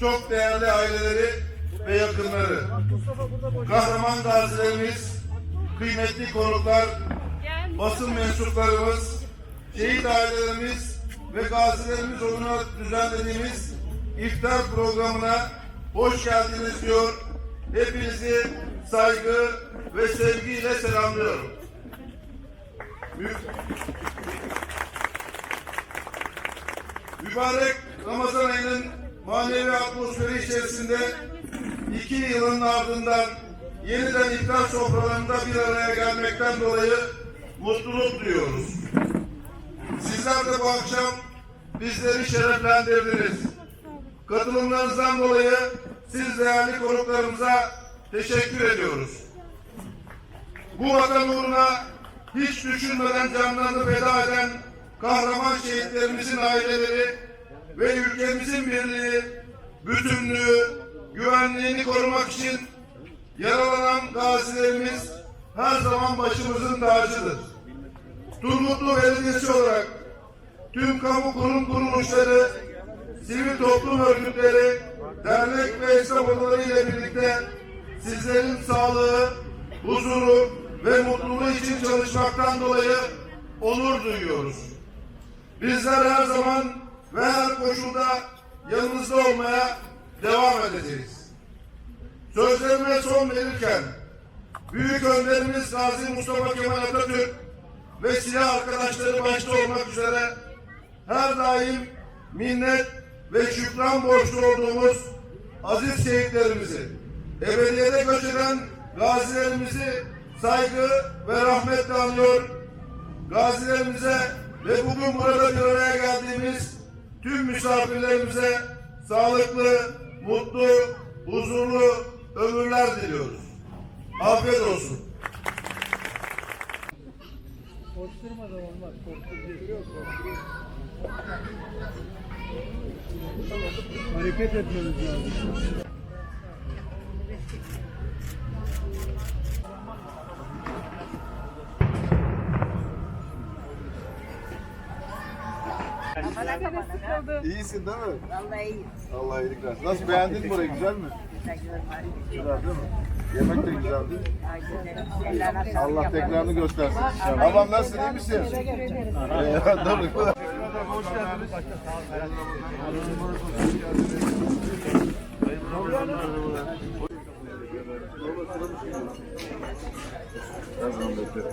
çok değerli aileleri ve yakınları, kahraman gazilerimiz, kıymetli konuklar, basın mensuplarımız, şehit ailelerimiz ve gazilerimiz adına düzenlediğimiz iftar programına hoş geldiniz diyor. Hepinizi saygı ve sevgiyle selamlıyorum. Mü- Mübarek Ramazan ayının manevi atmosferi içerisinde iki yılın ardından yeniden iftar sofralarında bir araya gelmekten dolayı mutluluk duyuyoruz. Sizler de bu akşam bizleri şereflendirdiniz. Katılımlarınızdan dolayı siz değerli konuklarımıza teşekkür ediyoruz. Bu vatan uğruna hiç düşünmeden canlarını feda eden kahraman şehitlerimizin aileleri ve ülkemizin birliği, bütünlüğü, güvenliğini korumak için yaralanan gazilerimiz her zaman başımızın tacıdır. Turgutlu Belediyesi olarak tüm kamu kurum kuruluşları, sivil toplum örgütleri, dernek ve esnaf odaları ile birlikte sizlerin sağlığı, huzuru ve mutluluğu için çalışmaktan dolayı onur duyuyoruz. Bizler her zaman ve her koşulda yanınızda olmaya devam edeceğiz. Sözlerime son verirken Büyük önderimiz Gazi Mustafa Kemal Atatürk ve silah arkadaşları başta olmak üzere her daim minnet ve şükran borçlu olduğumuz aziz şehitlerimizi, ebediyete göç eden gazilerimizi saygı ve rahmetle anıyor. Gazilerimize ve bugün burada bir araya geldiğimiz tüm misafirlerimize sağlıklı, mutlu, huzurlu ömürler diliyoruz. Afiyet olsun. Hareket etmemiz lazım. İyisin değil mi? Vallahi iyi. Allah iyilik versin. Nasıl beğendin mi burayı? Güzel mi? Güzel değil mi? Yemek de güzel. Ellerine sağlık Allah tekrarını göstersin. Babam nasılsın? iyi misin? Tabii. Hoş geldiniz. Zaman beklerim.